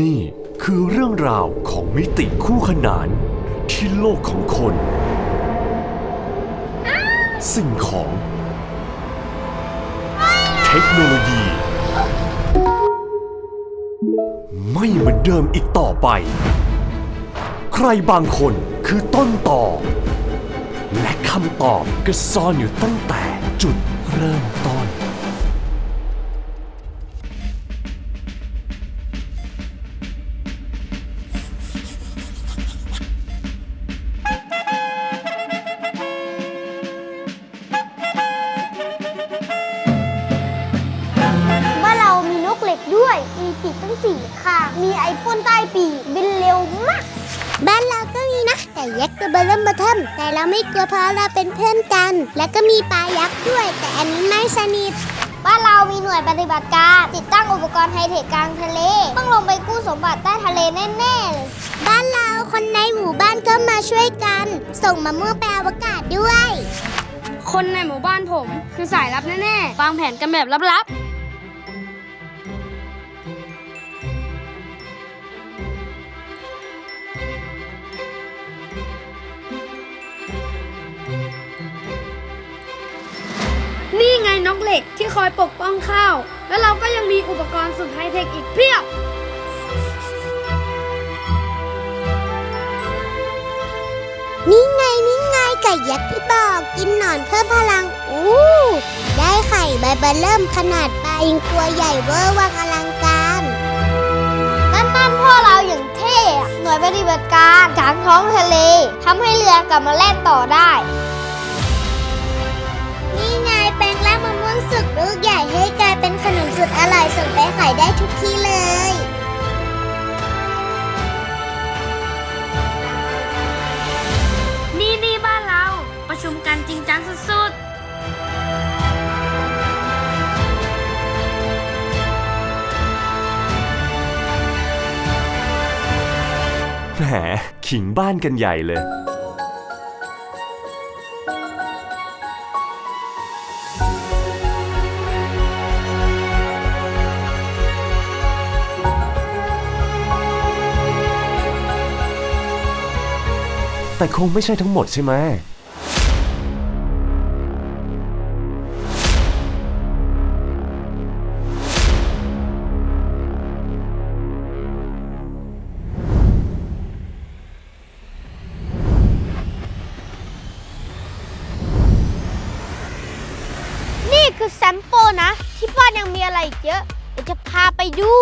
นี่คือเรื่องราวของมิติคู่ขนานที่โลกของคน สิ่งของ เทคโนโลยี ไม่เหมือนเดิมอีกต่อไป ใครบางคนคือต้นต่อ และคำตอบก็ซ่อนอยู่ตั้งแต่จุดเริ่มต้น ด้วยมีปีกตั้งสี่ข้างมีไอพ่นใต้ปีกบินเร็วมาก บ้านเราก็มีนะ แต่ยักษ์ตัวเบลเริ่มเบอร์เทิมแต่เราไม่กลัวเพราะเราเป็นเพื่อนกัน และก็มีปลายักษ์ด้วย แต่อันนี้ไม่สนิทบ้านเรามีหน่วยปฏิบัติการ ติดตั้งอุปกรณ์ไฮเทคกลางทะเล ต้องลงไปกู้สมบัติใต้ทะเลแน่ๆเลยบ้านเราคนในหมู่บ้านก็มาช่วยกัน ส่งมะม่วงไปอวกาศด้วย คนในหมู่บ้านผมคือสายลับแน่ๆวางแผนกันแบบลับๆ นี่ไงนกเหล็กที่คอยปกป้องข้าว แล้วเราก็ยังมีอุปกรณ์สุดไฮเทคอีกเพียบ นี่ไงนี่ไงไก่ยักษ์ที่บอกกินหนอนเพิ่มพลัง อู้ ได้ไข่ใบเบอร์เริ่มขนาดปลาอิงตัวใหญ่เวอร์วังอลังการนั่นนั่นพ่อเราอย่างเท่อะหน่วยปฏิบัติการกลางท้องทะเลทำให้เรือกลับมาแล่นต่อได้ ลูกใหญ่ให้กลายเป็นขนมสุดอร่อยส่งไปขายได้ทุกที่เลยนี่นี่บ้านเรา ประชุมกันจริงจังสุดแหมขิงบ้านกันใหญ่เลย แต่คงไม่ใช่ทั้งหมดใช่ไหมนี่คือแซมโปนะ ที่บ้านยังมีอะไรอีกเยอะ เดี๋ยวจะพาไปดู